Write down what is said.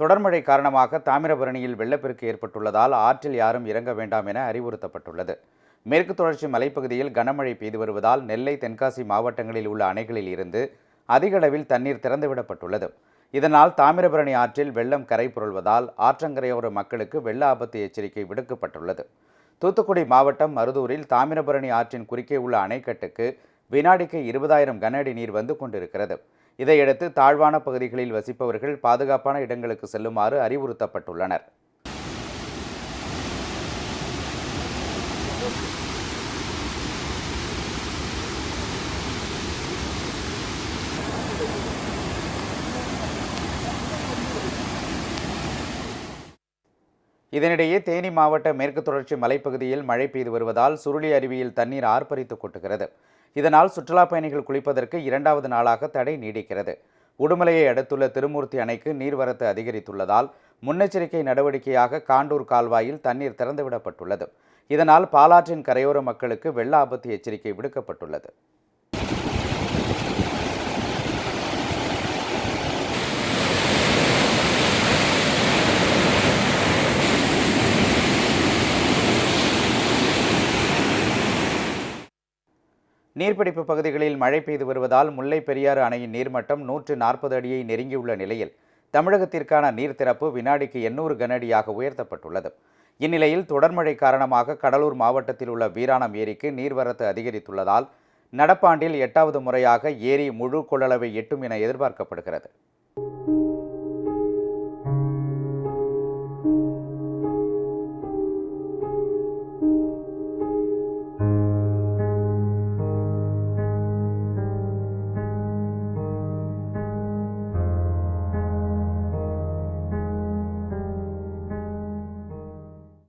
தொடர்மழை காரணமாக தாமிரபரணியில் வெள்ளப்பெருக்கு ஏற்பட்டுள்ளதால் ஆற்றில் யாரும் இறங்க வேண்டாம் என அறிவுறுத்தப்பட்டுள்ளது. மேற்கு தொடர்ச்சி மலைப்பகுதியில் கனமழை பெய்து வருவதால் நெல்லை தென்காசி மாவட்டங்களில் உள்ள அணைகளில் இருந்து அதிக அளவில் தண்ணீர் திறந்துவிடப்பட்டுள்ளது. இதனால் தாமிரபரணி ஆற்றில் வெள்ளம் கரை புரள்வதால் ஆற்றங்கரையோர மக்களுக்கு வெள்ள ஆபத்து எச்சரிக்கை விடுக்கப்பட்டுள்ளது. தூத்துக்குடி மாவட்டம் மருதூரில் தாமிரபரணி ஆற்றின் குறுக்கே உள்ள அணைக்கட்டுக்கு வினாடிக்கு இருபதாயிரம் கன அடி நீர் வந்து கொண்டிருக்கிறது. இதையடுத்து தாழ்வான பகுதிகளில் வசிப்பவர்கள் பாதுகாப்பான இடங்களுக்கு செல்லுமாறு அறிவுறுத்தப்பட்டுள்ளனர். இதனிடையே தேனி மாவட்ட மேற்கு தொடர்ச்சி மலைப்பகுதியில் மழை பெய்து வருவதால் சுருளி அருவியில் தண்ணீர் ஆர்ப்பரித்து கொட்டுகிறது. இதனால் சுற்றுலா பயணிகள் குளிப்பதற்கு இரண்டாவது நாளாக தடை நீடிக்கிறது. உடுமலையை அடுத்துள்ள திருமூர்த்தி அணைக்கு நீர்வரத்து அதிகரித்துள்ளதால் முன்னெச்சரிக்கை நடவடிக்கையாக காண்டூர் கால்வாயில் தண்ணீர் திறந்துவிடப்பட்டுள்ளது. இதனால் பாலாற்றின் கரையோர மக்களுக்கு வெள்ள ஆபத்து எச்சரிக்கை விடுக்கப்பட்டுள்ளது. நீர்பிடிப்பு பகுதிகளில் மழை பெய்து வருவதால் முல்லை பெரியாறு அணையின் நீர்மட்டம் நூற்று நாற்பது அடியை நெருங்கியுள்ள நிலையில் தமிழகத்திற்கான நீர் திறப்பு வினாடிக்கு எண்ணூறு கனஅடியாக உயர்த்தப்பட்டுள்ளது. இந்நிலையில் தொடர்மழை காரணமாக கடலூர் மாவட்டத்தில் உள்ள வீராணம் ஏரிக்கு நீர்வரத்து அதிகரித்துள்ளதால் நடப்பாண்டில் எட்டாவது முறையாக ஏரி முழு கொள்ளளவை எட்டும் என எதிர்பார்க்கப்படுகிறது.